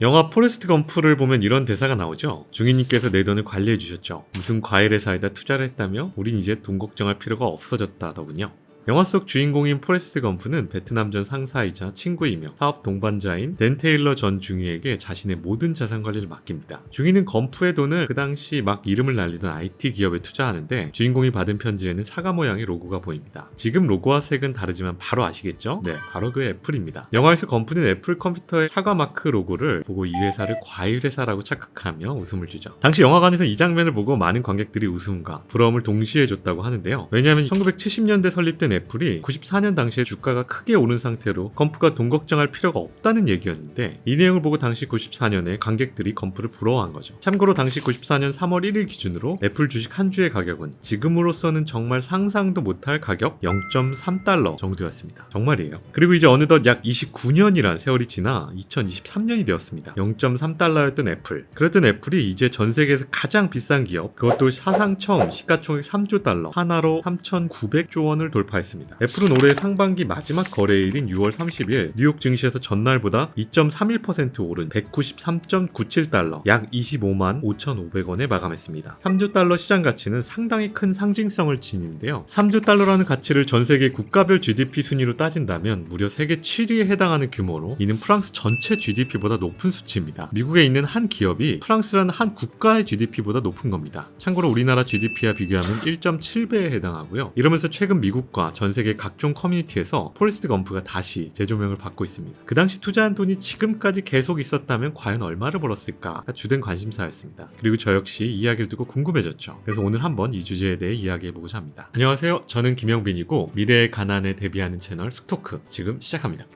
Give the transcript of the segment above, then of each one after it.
영화 포레스트 검프를 보면 이런 대사가 나오죠. 중인님께서 내 돈을 관리해 주셨죠. 무슨 과일 회사에다 투자를 했다며 우린 이제 돈 걱정할 필요가 없어졌다더군요. 영화 속 주인공인 포레스트 검프는 베트남전 상사이자 친구이며 사업 동반자인 댄 테일러 전 중위에게 자신의 모든 자산 관리를 맡깁니다. 중위는 검프의 돈을 그 당시 막 이름을 날리던 IT 기업에 투자하는데 주인공이 받은 편지에는 사과 모양의 로고가 보입니다. 지금 로고와 색은 다르지만 바로 아시겠죠? 네, 바로 그 애플입니다. 영화에서 검프는 애플 컴퓨터의 사과 마크 로고를 보고 이 회사를 과일 회사라고 착각하며 웃음을 주죠. 당시 영화관에서 이 장면을 보고 많은 관객들이 웃음과 부러움을 동시에 줬다고 하는데요. 왜냐하면 1970년대 설립된 애플이 94년 당시에 주가가 크게 오른 상태로 검프가 돈 걱정할 필요가 없다는 얘기였는데 이 내용을 보고 당시 94년에 관객들이 검프를 부러워한 거죠. 참고로 당시 94년 3월 1일 기준으로 애플 주식 한 주의 가격은 지금으로서는 정말 상상도 못할 가격 0.3달러 정도였습니다. 정말이에요. 그리고 이제 어느덧 약 29년이란 세월이 지나 2023년이 되었습니다. 0.3달러였던 애플. 그랬던 애플이 이제 전 세계에서 가장 비싼 기업, 그것도 사상 처음 시가총액 3조 달러, 하나로 3,900조 원을 돌파했습니다. 애플은 올해 상반기 마지막 거래일인 6월 30일 뉴욕 증시에서 전날보다 2.31% 오른 193.97달러, 약 25만 5,500원에 마감했습니다. 3조 달러 시장 가치는 상당히 큰 상징성을 지니는데요. 3조 달러라는 가치를 전 세계 국가별 GDP 순위로 따진다면 무려 세계 7위에 해당하는 규모로 이는 프랑스 전체 GDP보다 높은 수치입니다. 미국에 있는 한 기업이 프랑스라는 한 국가의 GDP보다 높은 겁니다. 참고로 우리나라 GDP와 비교하면 1.7배에 해당하고요. 이러면서 최근 미국과 전 세계 각종 커뮤니티에서 포레스트 검프가 다시 재조명을 받고 있습니다. 그 당시 투자한 돈이 지금까지 계속 있었다면 과연 얼마를 벌었을까가 주된 관심사였습니다. 그리고 저 역시 이 이야기를 듣고 궁금해졌죠. 그래서 오늘 한번 이 주제에 대해 이야기해보고자 합니다. 안녕하세요. 저는 김영빈이고 미래의 가난에 대비하는 채널 스토크 지금 시작합니다.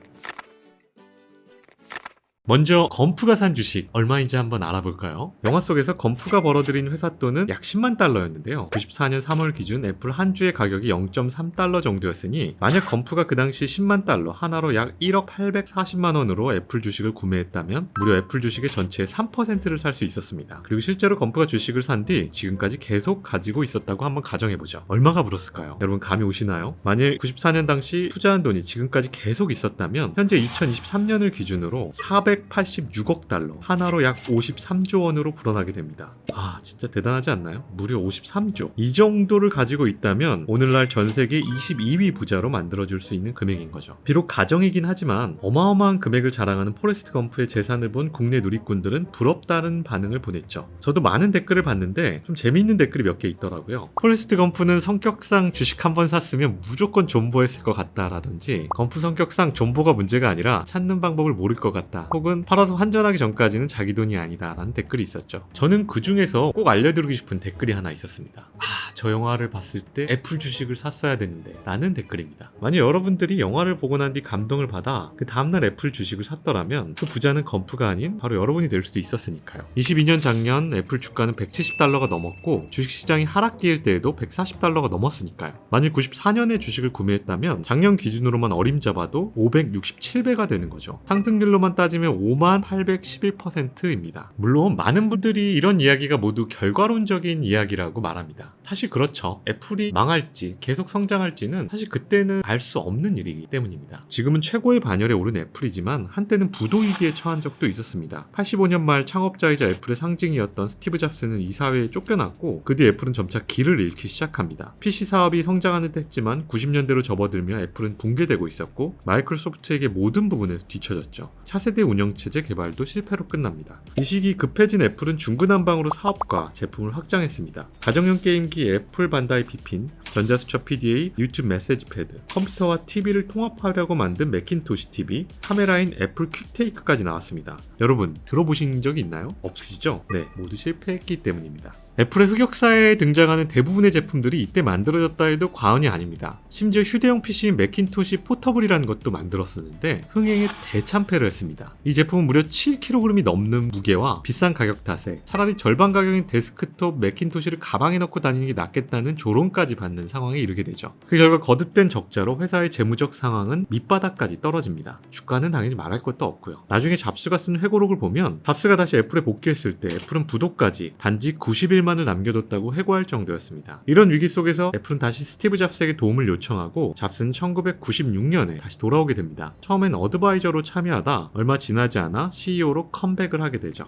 먼저 건프가 산 주식 얼마인지 한번 알아볼까요? 영화 속에서 건프가 벌어들인 회사 돈은 약 10만 달러였는데요. 94년 3월 기준 애플 한 주의 가격이 0.3달러 정도였으니 만약 건프가 그 당시 10만 달러 하나로 약 1억 840만 원으로 애플 주식을 구매했다면 무려 애플 주식의 전체의 3%를 살 수 있었습니다. 그리고 실제로 건프가 주식을 산 뒤 지금까지 계속 가지고 있었다고 한번 가정해보죠. 얼마가 불었을까요? 여러분 감이 오시나요? 만일 94년 당시 투자한 돈이 지금까지 계속 있었다면 현재 2023년을 기준으로 486억 달러 하나로 약 53조 원으로 불어나게 됩니다. 아 진짜 대단하지 않나요? 무려 53조 이 정도를 가지고 있다면 오늘날 전 세계 22위 부자로 만들어줄 수 있는 금액인 거죠. 비록 가정이긴 하지만 어마어마한 금액을 자랑하는 포레스트 검프의 재산을 본 국내 누리꾼들은 부럽다는 반응을 보냈죠. 저도 많은 댓글을 봤는데 좀 재미있는 댓글이 몇 개 있더라고요. 포레스트 검프는 성격상 주식 한 번 샀으면 무조건 존버했을 것 같다라든지 검프 성격상 존버가 문제가 아니라 찾는 방법을 모를 것 같다. 혹은 팔아서 환전하기 전까지는 자기 돈이 아니다 라는 댓글이 있었죠. 저는 그 중에서 꼭 알려드리고 싶은 댓글이 하나 있었습니다. 아, 저 영화를 봤을 때 애플 주식을 샀어야 되는데 라는 댓글입니다. 만약 여러분들이 영화를 보고 난 뒤 감동을 받아 그 다음날 애플 주식을 샀더라면 그 부자는 건프가 아닌 바로 여러분이 될 수도 있었으니까요. 22년 작년 애플 주가는 170달러가 넘었고 주식시장이 하락기일 때에도 140달러가 넘었으니까요. 만일 94년에 주식을 구매했다면 작년 기준으로만 어림잡아도 567배가 되는 거죠. 상승률로만 따지면 5만 811%입니다. 물론 많은 분들이 이런 이야기가 모두 결과론적인 이야기라고 말합니다. 사실 그렇죠. 애플이 망할지 계속 성장할지는 사실 그때는 알 수 없는 일이기 때문입니다. 지금은 최고의 반열에 오른 애플이지만 한때는 부도위기에 처한 적도 있었습니다. 85년 말 창업자이자 애플의 상징이었던 스티브 잡스는 이 사회에 쫓겨났고 그 뒤 애플은 점차 길을 잃기 시작합니다. PC 사업이 성장하는 듯 했지만 90년대로 접어들며 애플은 붕괴되고 있었고 마이크로소프트에게 모든 부분에서 뒤처졌죠. 차세대 운영체제 개발도 실패로 끝납니다. 이 시기 급해진 애플은 중구난방으로 사업과 제품을 확장했습니다. 가정용 게임기 애플 반다이 비핀, 전자수첩 PDA, 유튜브 메시지 패드, 컴퓨터와 TV를 통합하려고 만든 매킨토시 TV, 카메라인 애플 퀵테이크까지 나왔습니다. 여러분 들어보신 적이 있나요? 없으시죠? 네, 모두 실패했기 때문입니다. 애플의 흑역사에 등장하는 대부분의 제품들이 이때 만들어졌다 해도 과언이 아닙니다. 심지어 휴대용 PC인 맥킨토시 포터블이라는 것도 만들었었는데 흥행에 대참패를 했습니다. 이 제품은 무려 7kg이 넘는 무게와 비싼 가격 탓에 차라리 절반 가격인 데스크톱 맥킨토시를 가방에 넣고 다니는 게 낫겠다는 조롱까지 받는 상황에 이르게 되죠. 그 결과 거듭된 적자로 회사의 재무적 상황은 밑바닥까지 떨어집니다. 주가는 당연히 말할 것도 없고요. 나중에 잡스가 쓴 회고록을 보면 잡스가 다시 애플에 복귀했을 때 애플은 부도까지 단지 90일 일만을 남겨뒀다고 해고할 정도였습니다. 이런 위기 속에서 애플은 다시 스티브 잡스에게 도움을 요청하고 잡스는 1996년에 다시 돌아오게 됩니다. 처음엔 어드바이저로 참여하다 얼마 지나지 않아 CEO로 컴백을 하게 되죠.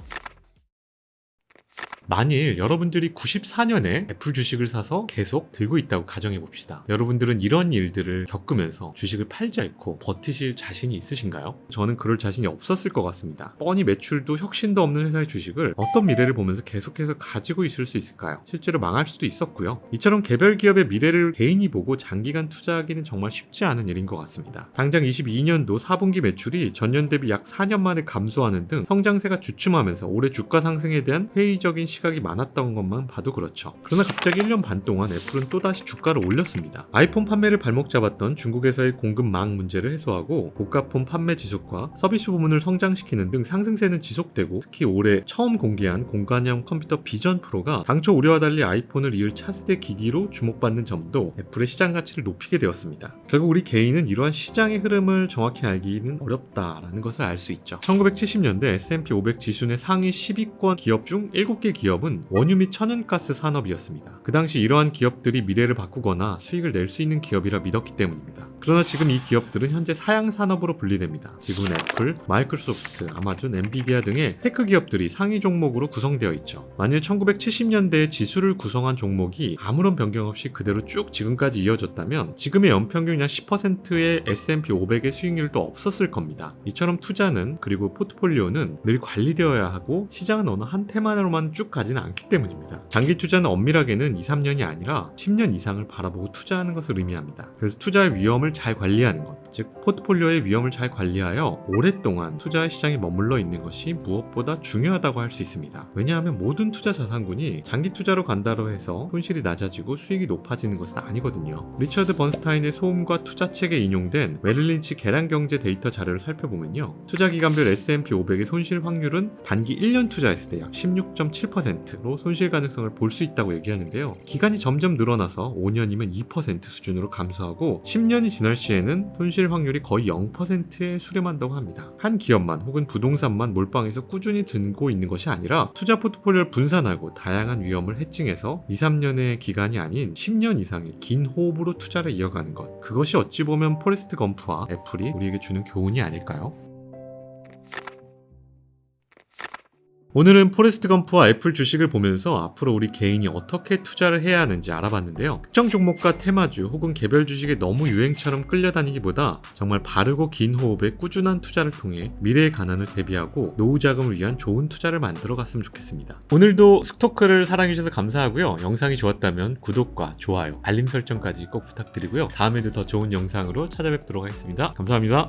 만일 여러분들이 94년에 애플 주식을 사서 계속 들고 있다고 가정해 봅시다. 여러분들은 이런 일들을 겪으면서 주식을 팔지 않고 버티실 자신이 있으신가요? 저는 그럴 자신이 없었을 것 같습니다. 뻔히 매출도 혁신도 없는 회사의 주식을 어떤 미래를 보면서 계속해서 가지고 있을 수 있을까요? 실제로 망할 수도 있었고요. 이처럼 개별 기업의 미래를 개인이 보고 장기간 투자하기는 정말 쉽지 않은 일인 것 같습니다. 당장 22년도 4분기 매출이 전년 대비 약 4년 만에 감소하는 등 성장세가 주춤하면서 올해 주가 상승에 대한 회의적인 시각이 많았던 것만 봐도 그렇죠. 그러나 갑자기 1년 반 동안 애플은 또다시 주가를 올렸습니다. 아이폰 판매를 발목 잡았던 중국에서의 공급망 문제를 해소하고 고가폰 판매 지속과 서비스 부문을 성장시키는 등 상승세는 지속되고 특히 올해 처음 공개한 공간형 컴퓨터 비전 프로가 당초 우려와 달리 아이폰을 이을 차세대 기기로 주목받는 점도 애플의 시장 가치를 높이게 되었습니다. 결국 우리 개인은 이러한 시장의 흐름을 정확히 알기는 어렵다라는 것을 알 수 있죠. 1970년대 S&P 500 지수 내 상위 10위권 기업 중 7개 기업 은 원유 및 천연가스 산업이었습니다. 그 당시 이러한 기업들이 미래를 바꾸거나 수익을 낼 수 있는 기업이라 믿었기 때문입니다. 그러나 지금 이 기업들은 현재 사양 산업으로 분리됩니다. 지금은 애플, 마이크로소프트, 아마존, 엔비디아 등의 테크 기업들이 상위 종목으로 구성되어 있죠. 만일 1970년대에 지수를 구성한 종목이 아무런 변경 없이 그대로 쭉 지금까지 이어졌다면 지금의 연평균 약 10%의 S&P 500의 수익률도 없었을 겁니다. 이처럼 투자는 그리고 포트폴리오는 늘 관리되어야 하고 시장은 어느 한 테마로만 쭉 가지는 않기 때문입니다. 장기 투자는 엄밀하게는 2, 3년이 아니라 10년 이상을 바라보고 투자하는 것을 의미합니다. 그래서 투자의 위험을 잘 관리하는 것, 즉 포트폴리오의 위험을 잘 관리하여 오랫동안 투자 시장에 머물러 있는 것이 무엇보다 중요하다고 할 수 있습니다. 왜냐하면 모든 투자 자산군이 장기 투자로 간다고 해서 손실이 낮아지고 수익이 높아지는 것은 아니거든요. 리처드 번스타인의 소음과 투자 책에 인용된 메릴린치 계란 경제 데이터 자료를 살펴보면요. 투자 기간별 S&P 500의 손실 확률은 단기 1년 투자했을 때 약 16.7%로 손실 가능성을 볼 수 있다고 얘기하는데요. 기간이 점점 늘어나서 5년이면 2% 수준으로 감소하고 10년이 지날 시에는 손실 확률이 거의 0%에 수렴한다고 합니다. 한 기업만 혹은 부동산만 몰빵해서 꾸준히 들고 있는 것이 아니라 투자 포트폴리오를 분산하고 다양한 위험을 해칭해서 2, 3년의 기간이 아닌 10년 이상의 긴 호흡으로 투자를 이어가는 것. 그것이 어찌 보면 포레스트 검프와 애플이 우리에게 주는 교훈이 아닐까요? 오늘은 포레스트 검프와 애플 주식을 보면서 앞으로 우리 개인이 어떻게 투자를 해야 하는지 알아봤는데요. 특정 종목과 테마주 혹은 개별 주식에 너무 유행처럼 끌려다니기보다 정말 바르고 긴 호흡에 꾸준한 투자를 통해 미래의 가난을 대비하고 노후 자금을 위한 좋은 투자를 만들어 갔으면 좋겠습니다. 오늘도 스토크를 사랑해주셔서 감사하고요. 영상이 좋았다면 구독과 좋아요, 알림 설정까지 꼭 부탁드리고요. 다음에도 더 좋은 영상으로 찾아뵙도록 하겠습니다. 감사합니다.